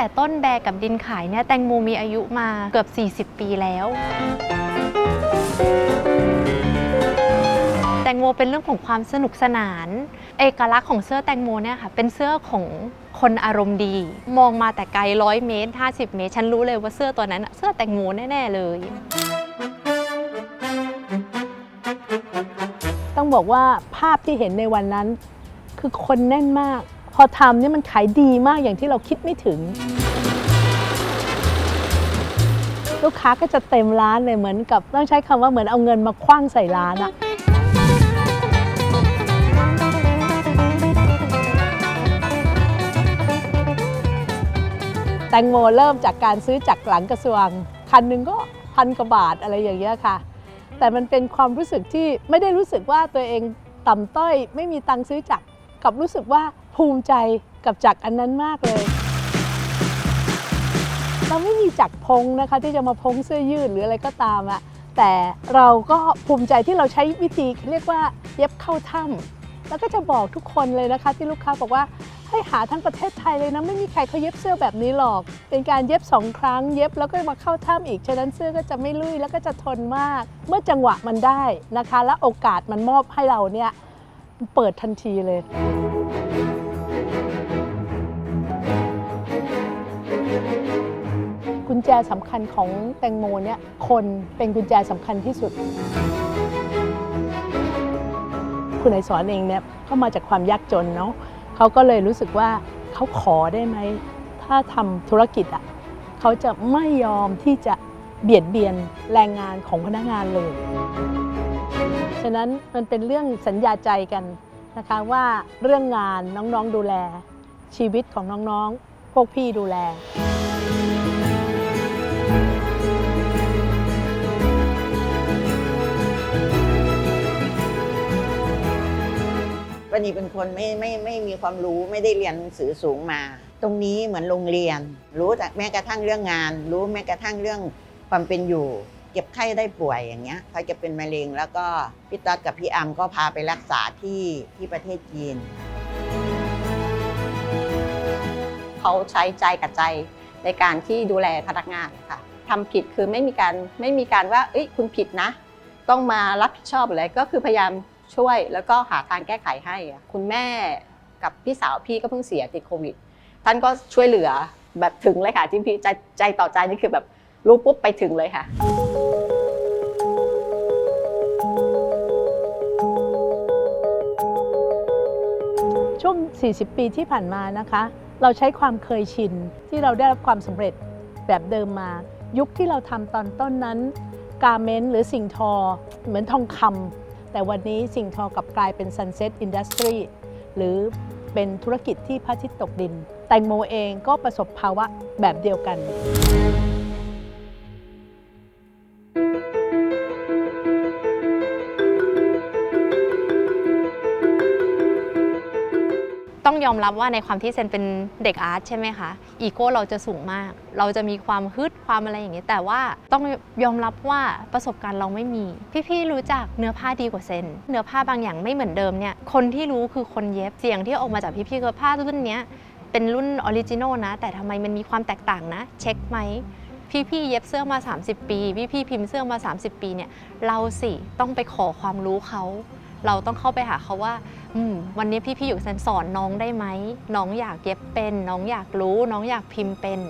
แต่ต้นแบกับดินขายเนี่ยแตงโมมีอายุมาเกือบ 40 ปีแล้วแตงโมเป็นเรื่องของความสนุกสนาน เอกลักษณ์ของเสื้อแตงโมเนี่ยค่ะเป็นเสื้อของคนอารมณ์ดี มองมาแต่ไกลร้อยเมตร 50 เมตร ฉันรู้เลยว่าเสื้อตัวนั้นเสื้อแตงโมแน่ ๆ เลย ต้องบอกว่าภาพที่เห็นในวันนั้น คือคนแน่นมาก อทำเนี่ยมันขายดีมากอย่างที่เราคิดไม่ถึง ลูกค้าก็จะเต็มร้านเลยเหมือนกับต้องใช้คำว่าเหมือนเอาเงินมาคว้างใส่ร้านอะแตงโมเริ่มจากการซื้อจากหลังกระทรวง คันหนึ่งก็พันกว่าบาทอะไรอย่างเงี้ยค่ะ แต่มันเป็นความรู้สึกที่ไม่ได้รู้สึกว่าตัวเองต่ำต้อย ไม่มีตังค์ซื้อจักรกับรู้สึกว่า ภูมิใจกับจักรอันนั้นมากเลย เราไม่มีจักรพงนะคะที่จะมาพงเสื้อยืดหรืออะไรก็ตามอะแต่เราก็ภูมิใจที่เราใช้วิธีเรียกว่าเย็บเข้าถ้ำแล้วก็จะบอกทุกคนเลยนะคะ ที่ลูกค้าบอกว่าให้หาทั้งประเทศไทยเลยนะไม่มีใครเขาเย็บเสื้อแบบนี้หรอก เป็นการเย็บสองครั้งเย็บแล้วก็มาเข้าถ้ำอีกฉะนั้นเสื้อก็จะไม่ลุยแล้วก็จะทนมาก เมื่อจังหวะมันได้นะคะ และโอกาสมันมอบให้เราเนี่ยเปิดทันทีเลย แจสำคัญของแตงโมเนี่ยคนเป็นกุญแจสำคัญที่สุด คุณไอสอนเองเนี่ยเขามาจากความยากจนเนาะเขาก็เลยรู้สึกว่าเขาขอได้ไหม ถ้าทำธุรกิจอะเขาจะไม่ยอมที่จะเบียดเบียนแรงงานของพนักงานเลย ฉะนั้นมันเป็นเรื่องสัญญาใจกันนะคะว่าเรื่องงานน้องๆดูแลชีวิตของน้องๆ พวกพี่ดูแล ปณีเป็นคนไม่ไม่ไม่มีความรู้ไม่ได้เรียนหนังสือสูงมา ตรงนี้เหมือนโรงเรียน รู้แต่แม้กระทั่งเรื่องงาน รู้แม้กระทั่งเรื่องความเป็นอยู่เจ็บไข้ได้ป่วยอย่างเงี้ยเขาจะเป็นมะเร็งแล้วก็พี่ต๊ดกับพี่อัมก็พาไปรักษาที่ที่ประเทศจีนเขาใช้ใจกับใจในการที่ดูแลพนักงานค่ะทำผิดคือไม่มีการไม่มีการว่าเอ้ยคุณผิดนะ ต้องมารับผิดชอบอะไรก็คือพยายาม ช่วยแล้วก็หาทางแก้ไขให้ คุณแม่กับพี่สาวพี่ก็เพิ่งเสียติดโควิด ท่านก็ช่วยเหลือแบบถึงเลยค่ะที่พี่ใจใจต่อใจนี่คือแบบรู้ปุ๊บไปถึงเลยค่ะช่วง 40 ปีที่ผ่านมานะคะ เราใช้ความเคยชินที่เราได้รับความสำเร็จแบบเดิมมา ยุคที่เราทำตอนต้นนั้น กาเมนต์หรือสิ่งทอ เหมือนทองคำ แต่วันนี้สิ่งทอกลับกลายเป็น Sunset Industry หรือเป็นธุรกิจที่พระอาทิตย์ตกดิน แตงโมเองก็ประสบภาวะแบบเดียวกัน ต้องยอมรับว่าในความที่เซนเป็นเด็กอาร์ตใช่ไหมคะอีโก้เราจะสูงมาก เราจะมีความฮึดความอะไรอย่างนี้ แต่ว่าต้องยอมรับว่าประสบการณ์เราไม่มี พี่ๆรู้จักเนื้อผ้าดีกว่าเซนเนื้อผ้าบางอย่างไม่เหมือนเดิมเนี่ยคนที่รู้คือคนเย็บเสียงที่ออกมาจากพี่ๆคือผ้ารุ่นเนี้ยเป็นรุ่นออริจินอลนะ แต่ทำไมมันมีความแตกต่างนะ เช็คไหมพี่ๆเย็บเสื้อมา 30 ปี พี่ๆพิมพ์เสื้อมา 30 ปีเนี่ยเราสิต้องไปขอความรู้เขา เราต้องเข้าไปหาเขาว่าวันนี้พี่ๆอยู่เซนสอนน้องได้ไหมน้องอยากเย็บเป็น น้องอยากรู้ น้องอยากพิมพ์เป็น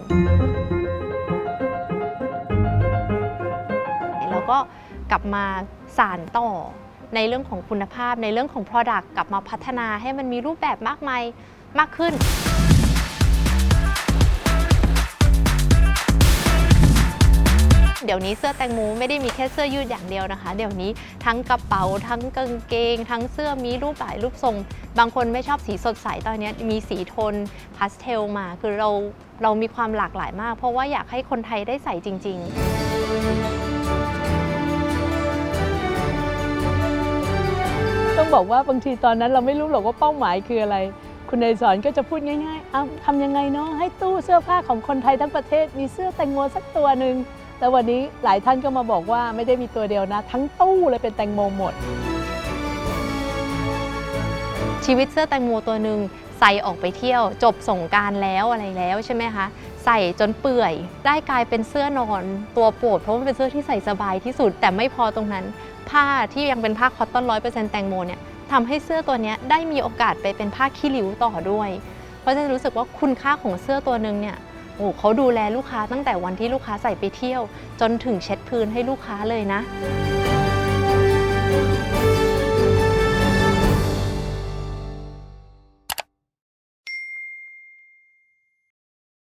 แล้วก็กลับมาสานต่อในเรื่องของคุณภาพในเรื่องของ Product กลับมาพัฒนาให้มันมีรูปแบบมากมายมากขึ้น เดี๋ยวนี้เสื้อแตงโมไม่ได้มีแค่เสื้อยืดอย่างเดียวนะคะ เดี๋ยวนี้ทั้งกระเป๋าทั้งกางเกง ทั้งเสื้อมีรูปหลายรูปทรง บางคนไม่ชอบสีสดใสตอนนี้มีสีโทนพาสเทลมา คือเราเรามีความหลากหลายมาก เพราะว่าอยากให้คนไทยได้ใส่จริง ๆต้องบอกว่าบางทีตอนนั้นเราไม่รู้หรอกว่าเป้าหมายคืออะไร คุณนายสอนก็จะพูดง่ายๆเอาทำยังไงเนาะให้ตู้เสื้อผ้าของคนไทยทั้งประเทศมีเสื้อแตงโมสักตัวหนึ่ง แล้ววันนี้หลายท่านก็มาบอกว่าไม่ได้มีตัวเดียวนะ ทั้งตู้เลยเป็นแตงโมหมด ชีวิตเสื้อแตงโมตัวหนึ่งใส่ออกไปเที่ยว จบสงการแล้วอะไรแล้วใช่ไหมคะ ใส่จนเปื่อย ได้กลายเป็นเสื้อนอนตัวโปรดเพราะมันเป็นเสื้อที่ใส่สบายที่สุด แต่ไม่พอตรงนั้น ผ้าที่ยังเป็นผ้าคอตตอนร้อยเปอร์เซ็นต์แตงโมเนี่ยทำให้เสื้อตัวนี้ได้มีโอกาสไปเป็นผ้าขี้ริ้วต่อด้วย เพราะฉะรู้สึกว่าคุณค่าของเสื้อตัวหนึ่งเนี่ย โอ้เขาดูแลลูกค้าตั้งแต่วันที่ลูกค้าใส่ไปเที่ยว จนถึงเช็ดพื้นให้ลูกค้าเลยนะ